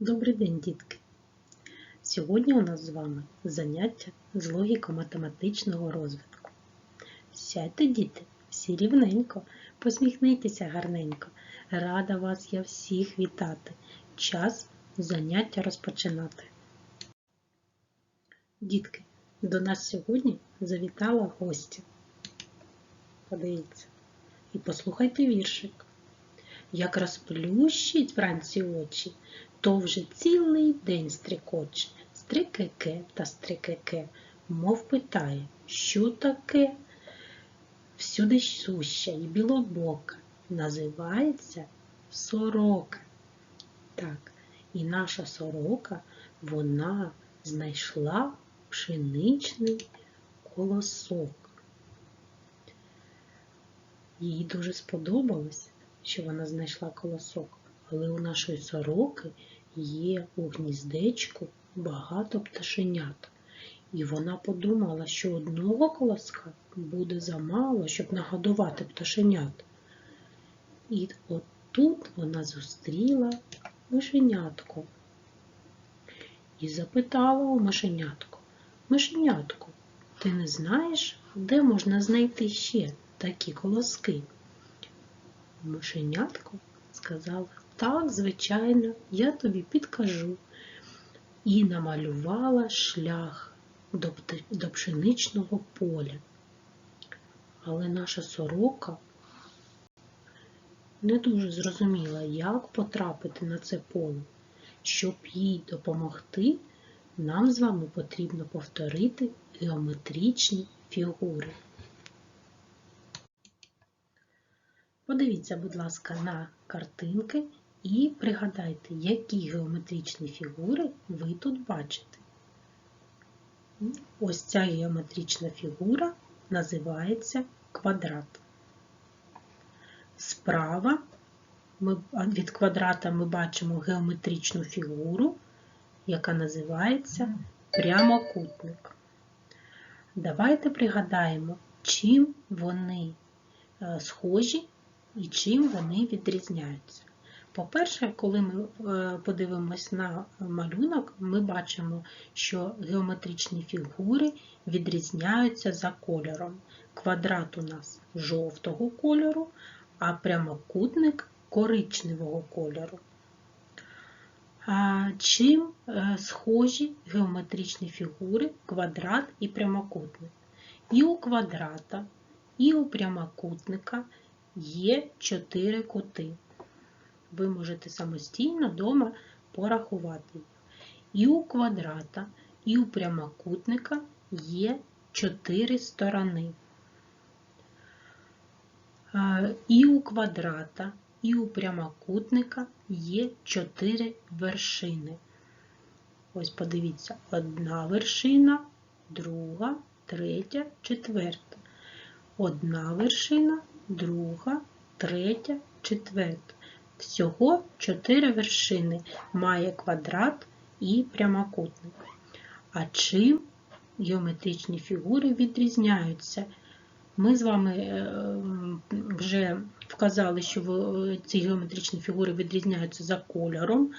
Добрий день, дітки! Сьогодні у нас з вами заняття з логіко-математичного розвитку. Сядьте, діти, всі рівненько, посміхнітеся гарненько. Рада вас я всіх вітати. Час заняття розпочинати. Дітки, до нас сьогодні завітала гостя. Подивіться. І послухайте віршик. Як розплющить вранці очі, то вже цілий день стрикоче, стрикеке та стрикеке, мов питає, що таке? Всюди суща і білобока, називається сорока. Так, і наша сорока, вона знайшла пшеничний колосок. Їй дуже сподобалось, що вона знайшла колосок, але у нашої сороки є у гніздечку багато пташенят. І вона подумала, що одного колоска буде замало, щоб нагодувати пташенят. І от тут вона зустріла мишенятко і запитала у мишенятку, Мишенятку, ти не знаєш, де можна знайти ще такі колоски? Мишенятко сказала, так, звичайно, я тобі підкажу. І намалювала шлях до, пшеничного поля. Але наша сорока не дуже зрозуміла, як потрапити на це поле. Щоб їй допомогти, нам з вами потрібно повторити геометричні фігури. Подивіться, будь ласка, на картинки і пригадайте, які геометричні фігури ви тут бачите. Ось ця геометрична фігура називається квадрат. Справа від квадрата ми бачимо геометричну фігуру, яка називається прямокутник. Давайте пригадаємо, чим вони е, схожі і чим вони відрізняються. По-перше, коли ми е, подивимось на малюнок, ми бачимо, що геометричні фігури відрізняються за кольором. Квадрат у нас жовтого кольору, а прямокутник коричневого кольору. Чим е, схожі геометричні фігури квадрат і прямокутник? І у квадрата, і у прямокутника є чотири кути. Ви можете самостійно вдома порахувати. І у квадрата, і у прямокутника є чотири сторони. І у квадрата, і у прямокутника є чотири вершини. Ось подивіться, одна вершина, друга, третя, четверта. Одна вершина, друга, третя, четверта. Всього чотири вершини має квадрат і прямокутник. А чим геометричні фігури відрізняються? Ми з вами е, вже вказали, що ці геометричні фігури відрізняються за кольором,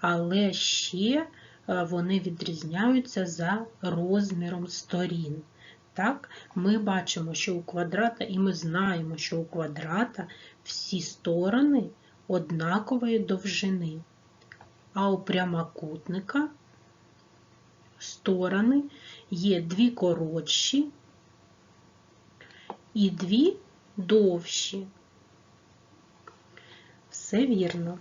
але ще е, вони відрізняються за розміром сторін. Так, ми бачимо, що у квадрата, і ми знаємо, що у квадрата всі сторони однакової довжини, а у прямокутника сторони є дві коротші і дві довші. Все вірно.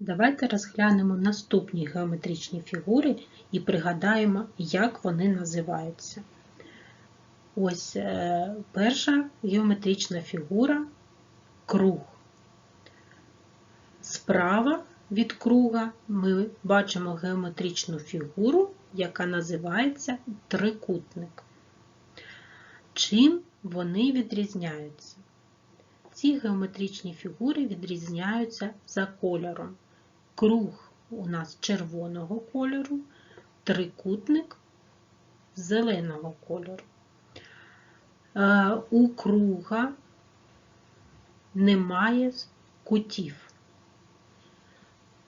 Давайте розглянемо наступні геометричні фігури і пригадаємо, як вони називаються. Ось е, перша геометрична фігура круг. Справа від круга ми бачимо геометричну фігуру, яка називається трикутник. Чим вони відрізняються? Ці геометричні фігури відрізняються за кольором. Круг у нас червоного кольору, трикутник зеленого кольору. Е, У круга немає кутів?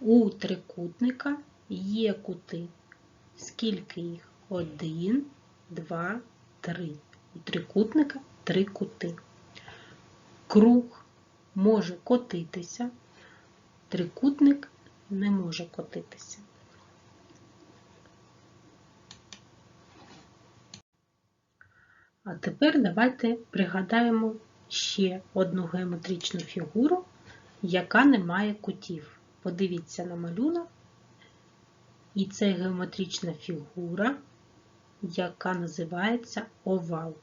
У трикутника є кути. Скільки їх? Один, два, три. У трикутника три кути. Круг може котитися, трикутник не може котитися. А тепер давайте пригадаємо ще одну геометричну фігуру, яка не має кутів. Подивіться на малюнок. І це геометрична фігура, яка називається овал.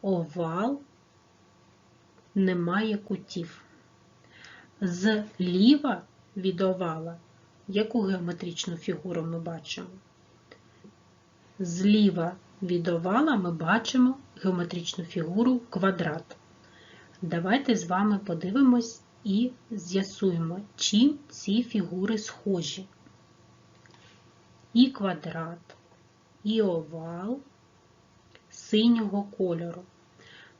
Овал не має кутів. Зліва від овала яку геометричну фігуру ми бачимо? Зліва від овала ми бачимо геометричну фігуру квадрат. Давайте з вами подивимось і з'ясуємо, чим ці фігури схожі. І квадрат, і овал синього кольору.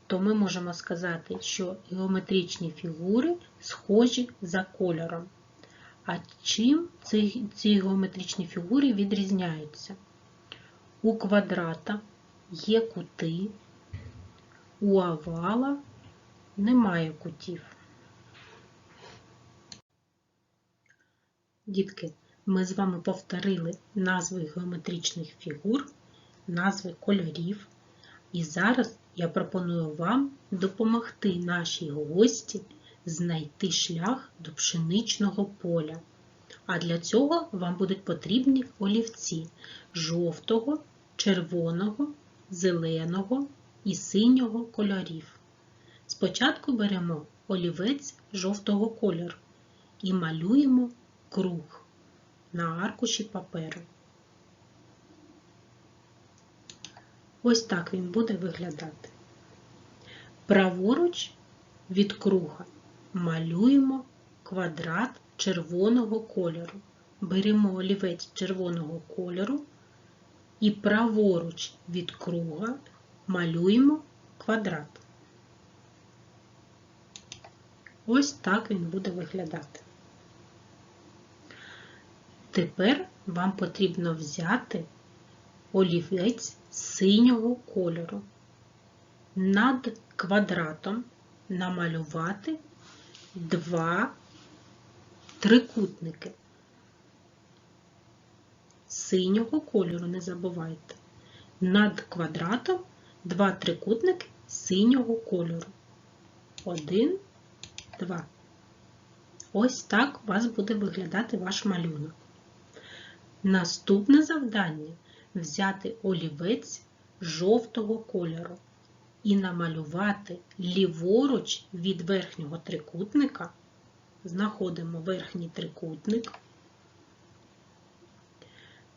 То ми можемо сказати, що геометричні фігури схожі за кольором. А чим ці, ці геометричні фігури відрізняються? У квадрата є кути, у овала немає кутів. Дітки, ми з вами повторили назви геометричних фігур, назви кольорів. І зараз я пропоную вам допомогти нашій гості знайти шлях до пшеничного поля. А для цього вам будуть потрібні олівці жовтого, червоного, зеленого і синього кольорів. Спочатку беремо олівець жовтого кольору і малюємо круг на аркуші паперу. Ось так він буде виглядати. Праворуч від круга малюємо квадрат червоного кольору. Беремо олівець червоного кольору і праворуч від круга малюємо квадрат. Ось так він буде виглядати. Тепер вам потрібно взяти олівець синього кольору. Над квадратом намалювати два трикутники. Синього кольору не забувайте. Над квадратом два трикутники синього кольору. Один, два. Ось так у вас буде виглядати ваш малюнок. Наступне завдання взяти олівець жовтого кольору і намалювати ліворуч від верхнього трикутника, знаходимо верхній трикутник,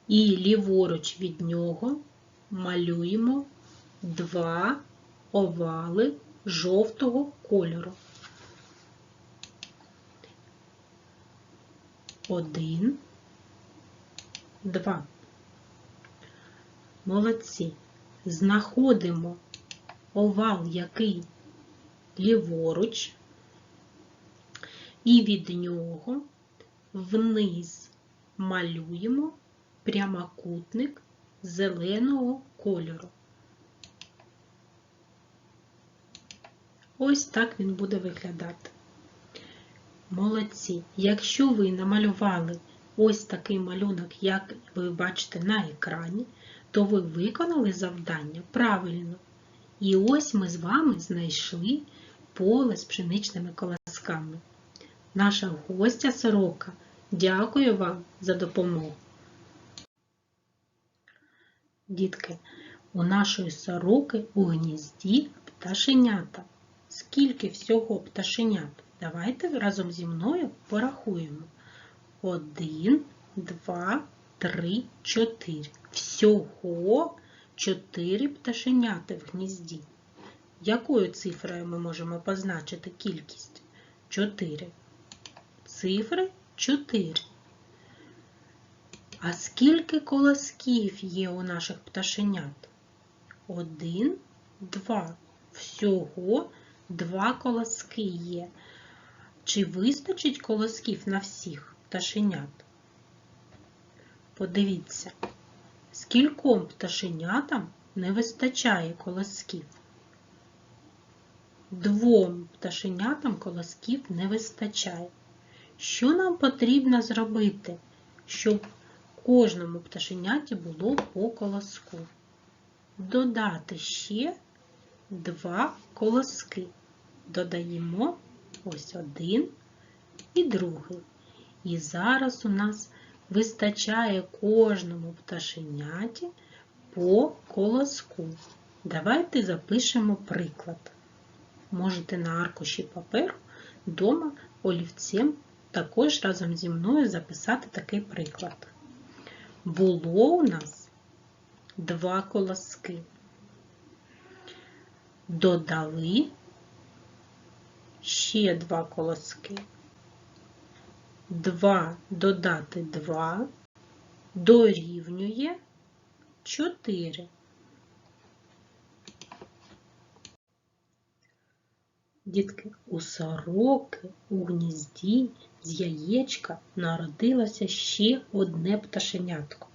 і ліворуч від нього малюємо два овали жовтого кольору. Один, два. Молодці. Знаходимо овал, який ліворуч, і від нього вниз малюємо прямокутник зеленого кольору. Ось так він буде виглядати. Молодці. Якщо ви намалювали ось такий малюнок, як ви бачите на екрані, то ви виконали завдання правильно. І ось ми з вами знайшли поле з пшеничними колосками. Наша гостя сорока. Дякую вам за допомогу. Дітки, у нашої сороки у гнізді пташенята. Скільки всього пташенят? Давайте разом зі мною порахуємо. Один, два, три, чотири. Всього Чотири пташеняти в гнізді. Якою цифрою ми можемо позначити кількість? 4. Цифри 4. А скільки колосків є у наших пташенят? Один, два. Всього два колоски є. Чи вистачить колосків на всіх пташенят? Подивіться, скільком пташенятам не вистачає колосків? Двом пташенятам колосків не вистачає. Що нам потрібно зробити, щоб кожному пташеняті було по колоску? Додати ще два колоски. Додаємо ось один і другий. І зараз у нас вистачає кожному пташеняті по колоску. Давайте запишемо приклад. Можете на аркуші паперу вдома олівцем також разом зі мною записати такий приклад. Було у нас два колоски. Додали ще два колоски. Два додати два дорівнює 4. Дітки, у сороки у гнізді з яєчка народилося ще одне пташенятко.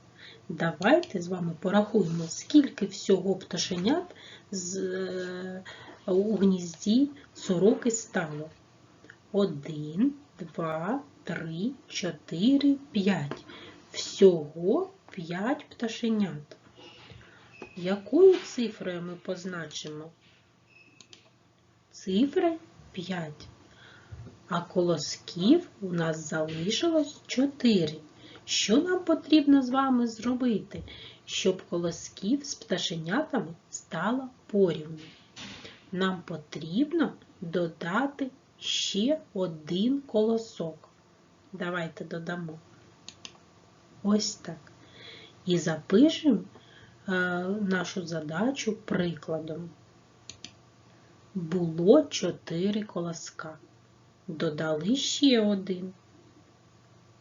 Давайте з вами порахуємо, скільки всього пташенят з, е, у гнізді сороки стало. Один, два, три, чотири, п'ять. Всього п'ять пташенят. Якою цифрою ми позначимо? Цифри 5. А колосків у нас залишилось 4. Що нам потрібно з вами зробити, щоб колосків з пташенятами стало порівну? Нам потрібно додати ще один колосок. Давайте додамо. Ось так. І запишемо е, нашу задачу прикладом. Було чотири колоска. Додали ще один.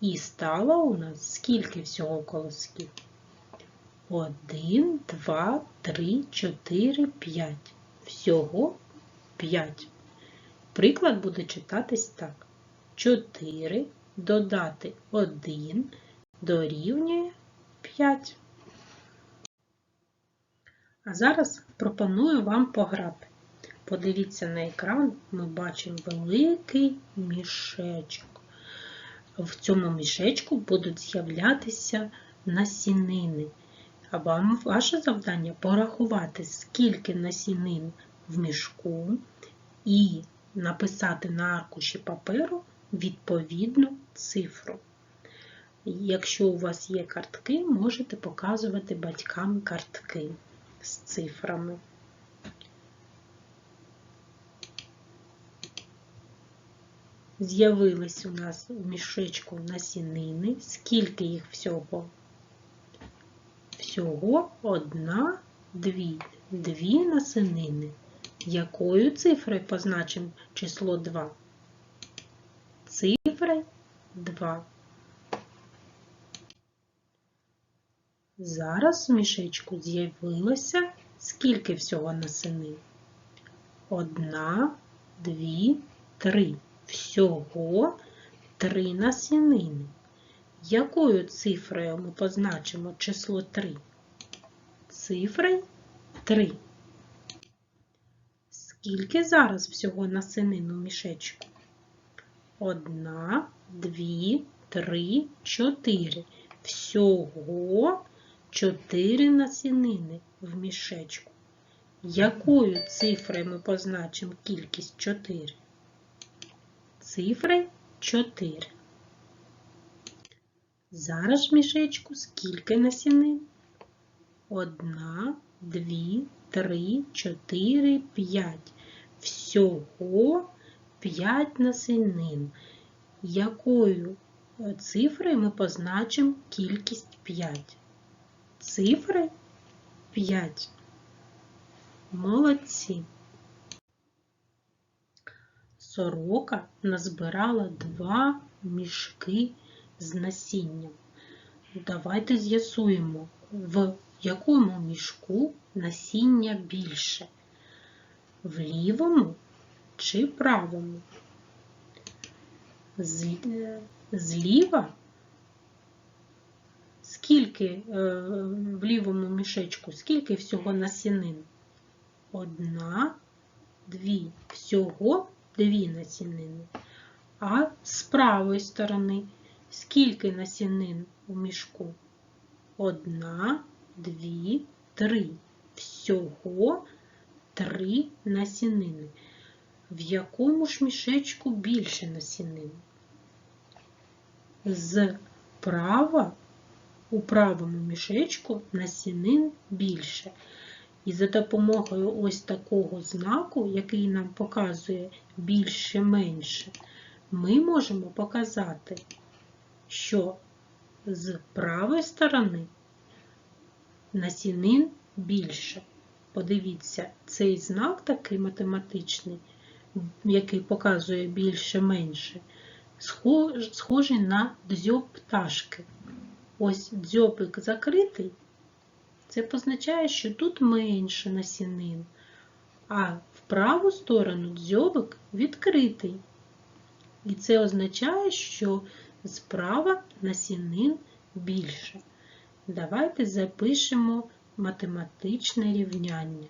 І стало у нас скільки всього колосків? Один, два, три, чотири, п'ять. Всього п'ять. Приклад буде читатись так. 4 додати 1 дорівнює 5. А зараз пропоную вам пограти. Подивіться на екран, ми бачимо великий мішечок. В цьому мішечку будуть з'являтися насінини. А вам ваше завдання порахувати, скільки насінин в мішку, і написати на аркуші паперу відповідну цифру. Якщо у вас є картки, можете показувати батькам картки з цифрами. З'явились у нас в мішечку насінини. Скільки їх всього? Всього одна, дві. Дві насінини. Якою цифрою позначимо число 2? Цифри 2. Зараз в мішечку з'явилося скільки всього насінин? Одна, дві, три. Всього три насінини. Якою цифрою ми позначимо число 3? Цифри 3. Скільки зараз всього насінин у мішечку? Одна, дві, три, чотири. Всього чотири насінини в мішечку. Якою цифрою ми позначимо кількість 4? Цифри 4. Зараз в мішечку скільки насінин? Одна, дві, три, чотири, п'ять. Всього п'ять насінин. Якою цифрою ми позначимо кількість 5? Цифри 5. Молодці. Сорока назбирала два мішки з насінням. Давайте з'ясуємо, в якому мішку насіння більше? В лівому чи правому? Зліва скільки е, в лівому мішечку, скільки всього насінин? Одна, дві. Всього дві насінини. А з правої сторони скільки насінин у мішку? Одна, дві, три. Всього три насінини. В якому ж мішечку більше насінин? Зправа у правому мішечку насінин більше. І за допомогою ось такого знаку, який нам показує більше-менше, ми можемо показати, що з правої сторони насінин більше. Подивіться, цей знак такий математичний, який показує більше-менше, схожий на дзьоб пташки. Ось дзьобик закритий, це позначає, що тут менше насінин, а в праву сторону дзьобик відкритий. І це означає, що справа насінин більше. Давайте запишемо математичне рівняння.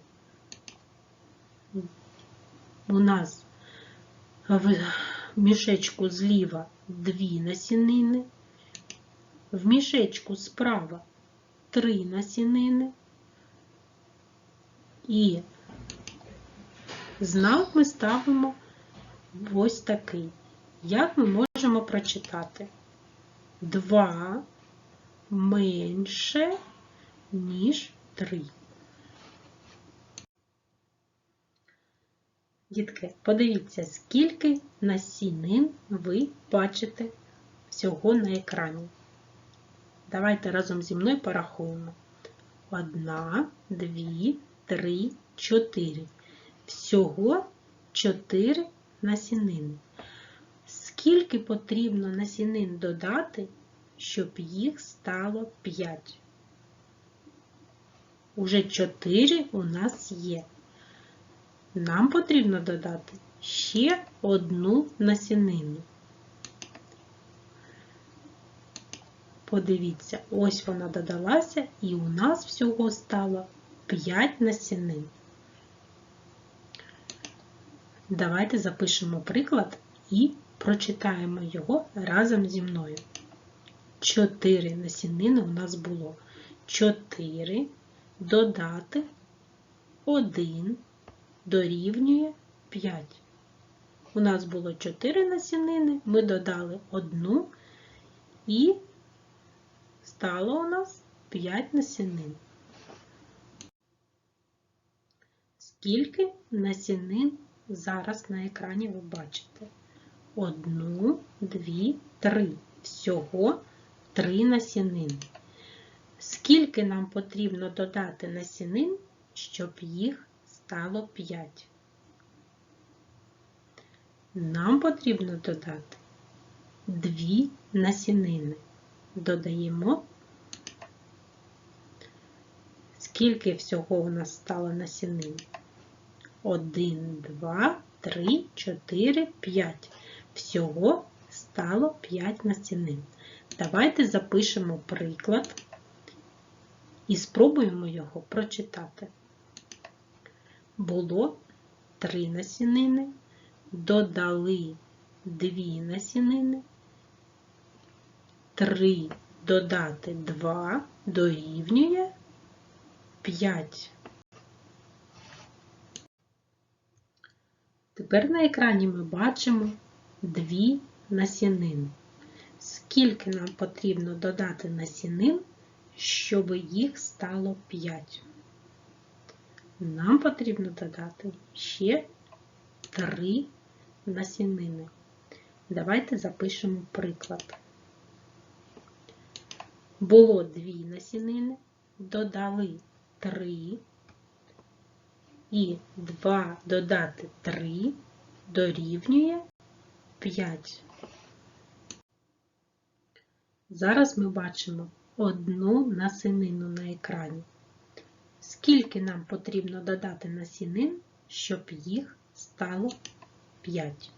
У нас в мішечку зліва дві насінини, в мішечку справа три насінини і знак ми ставимо ось такий. Як ми можемо прочитати? Два менше, ніж три. Дітки, подивіться, скільки насінин ви бачите всього на екрані. Давайте разом зі мною порахуємо. Одна, дві, три, чотири. Всього чотири насінини. Скільки потрібно насінин додати, щоб їх стало 5? Уже 4 у нас є. Нам потрібно додати ще одну насінину. Подивіться, ось вона додалася, і у нас всього стало 5 насінин. Давайте запишемо приклад і прочитаємо його разом зі мною. 4 насінини у нас було. 4 додати 1 дорівнює 5. У нас було 4 насінини, ми додали 1 і стало у нас 5 насінин. Скільки насінин зараз на екрані ви бачите? Одну, дві, три. Всього три насінин. Скільки нам потрібно додати насінин, щоб їх стало 5? Нам потрібно додати дві насінини додаємо, скільки всього у нас стало насінин. 1, 2, 3, 4, 5. Всього стало 5 насінин. Давайте запишемо приклад і спробуємо його прочитати. Було 3 насінини, додали 2 насінини, 3 додати 2 дорівнює 5. Тепер на екрані ми бачимо дві насінини. Скільки нам потрібно додати насінин, щоб їх стало 5? Нам потрібно додати ще 3 насінини. Давайте запишемо приклад. Було дві насінини, додали 3 і 2 додати 3 дорівнює 5. Зараз ми бачимо одну насінину на екрані. Скільки нам потрібно додати насінин, щоб їх стало 5?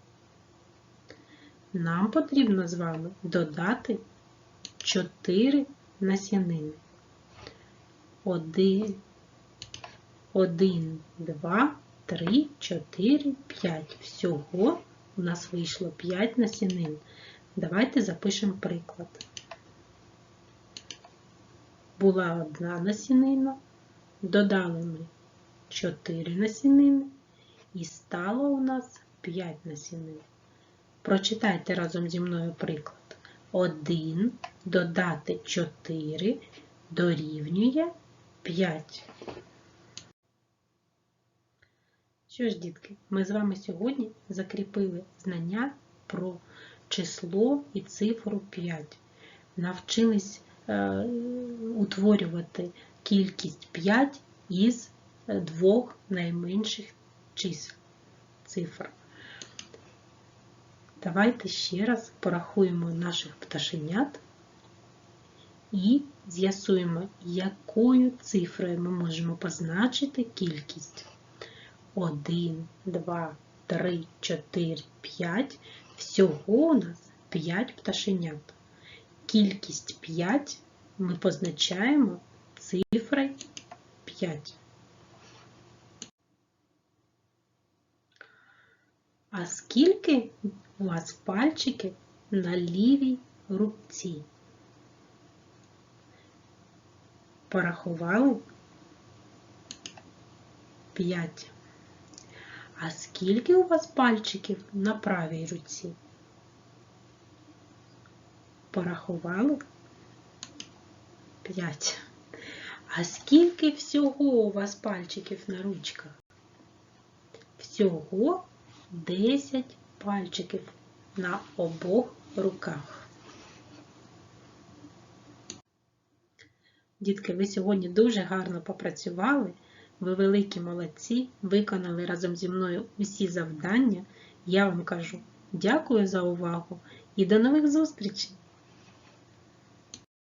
нам потрібно з вами додати 4 насінини. 1, 1, 2, 3, 4, 5. Всього у нас вийшло 5 насінин. Давайте запишемо приклад. Була одна насінина, додали ми 4 насінини і стало у нас 5 насінин. Прочитайте разом зі мною приклад. 1 додати 4 дорівнює 5. Що ж, дітки, ми з вами сьогодні закріпили знання про число і цифру 5. Навчились е, утворювати кількість 5 із двох найменших чисел цифр. Давайте ще раз порахуємо наших пташенят і з'ясуємо, якою цифрою ми можемо позначити кількість. 1, 2, 3, 4, 5. Всього у нас 5 пташенят. Кількість 5 ми позначаємо цифрою 5. А скільки у вас пальчиків на лівій руці? Порахували? 5. А скільки у вас пальчиків на правій руці? Порахували? 5. А скільки всього у вас пальчиків на ручках? Всього 10 пальчиків на обох руках. Дітки, ви сьогодні дуже гарно попрацювали. Ви великі молодці, виконали разом зі мною усі завдання. Я вам кажу дякую за увагу і до нових зустрічей!